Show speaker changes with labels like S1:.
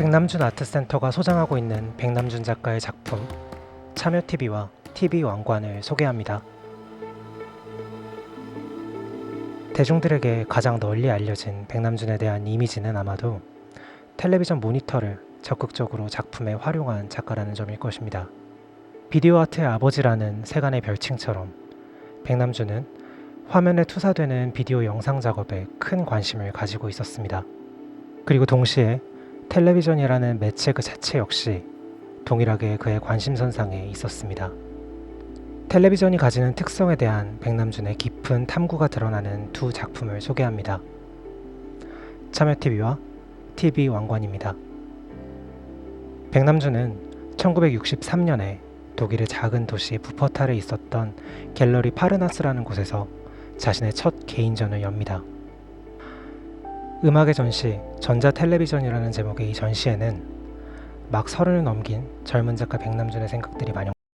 S1: 백남준 아트센터가 소장하고 있는 백남준 작가의 작품 참여TV와 TV 왕관을 소개합니다. 대중들에게 가장 널리 알려진 백남준에 대한 이미지는 아마도 텔레비전 모니터를 적극적으로 작품에 활용한 작가라는 점일 것입니다. 비디오 아트의 아버지라는 세간의 별칭처럼 백남준은 화면에 투사되는 비디오 영상 작업에 큰 관심을 가지고 있었습니다. 그리고 동시에 텔레비전이라는 매체 그 자체 역시 동일하게 그의 관심선상에 있었습니다. 텔레비전이 가지는 특성에 대한 백남준의 깊은 탐구가 드러나는 두 작품을 소개합니다. 참여TV와 TV 왕관입니다. 백남준은 1963년에 독일의 작은 도시 부퍼탈에 있었던 갤러리 파르나스라는 곳에서 자신의 첫 개인전을 엽니다. 음악의 전시, 전자 텔레비전이라는 제목의 이 전시에는 막 서른을 넘긴 젊은 작가 백남준의 생각들이 반영.